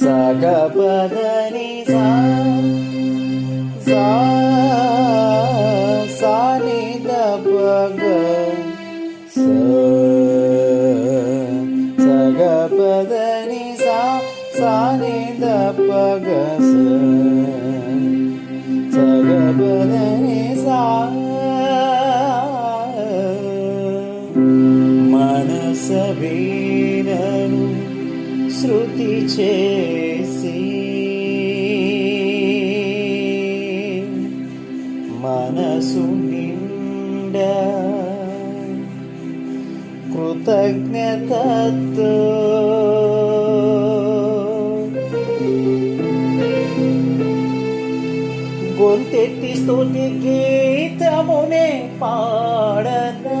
സഗപദനി സാനി ദഗ സഗപദനി സാനി ദഗ സഗപദനി സാ శృతి చేసి మనసు నిండ కృతజ్ఞతతో గొంతెత్తి స్తుతి గీతమునే పాడదా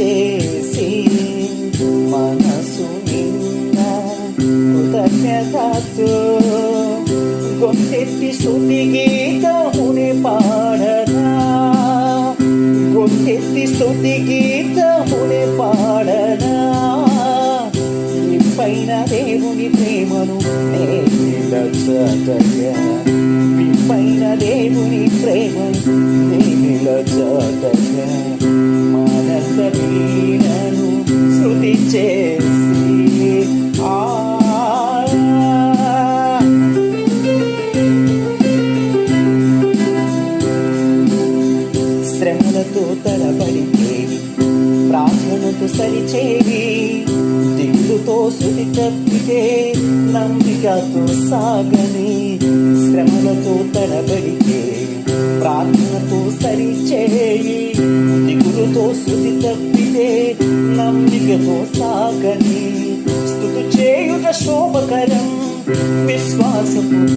చేసి మనసు నిన్న కృతజ్ఞతతో గొంతెత్తి స్థుతి గీతముని పాడనా? గొంతెత్తి స్థుతి గీతముని పాడనా? పైన దేవుని ప్రేమను పైన దేవుని ప్రేమను నేలచటగా ప్రార్థనతో సరిచేవి. దిగులుతో శృతి తప్పితే నమ్మికతో సాగని. శ్రమలతో తడబడితే ప్రార్థనతో సరిచేయి. దిగులుతో శృతి తప్పితే నమ్మికతో సాగని. స్థుతి చేయుట శోభకరం విశ్వాసపు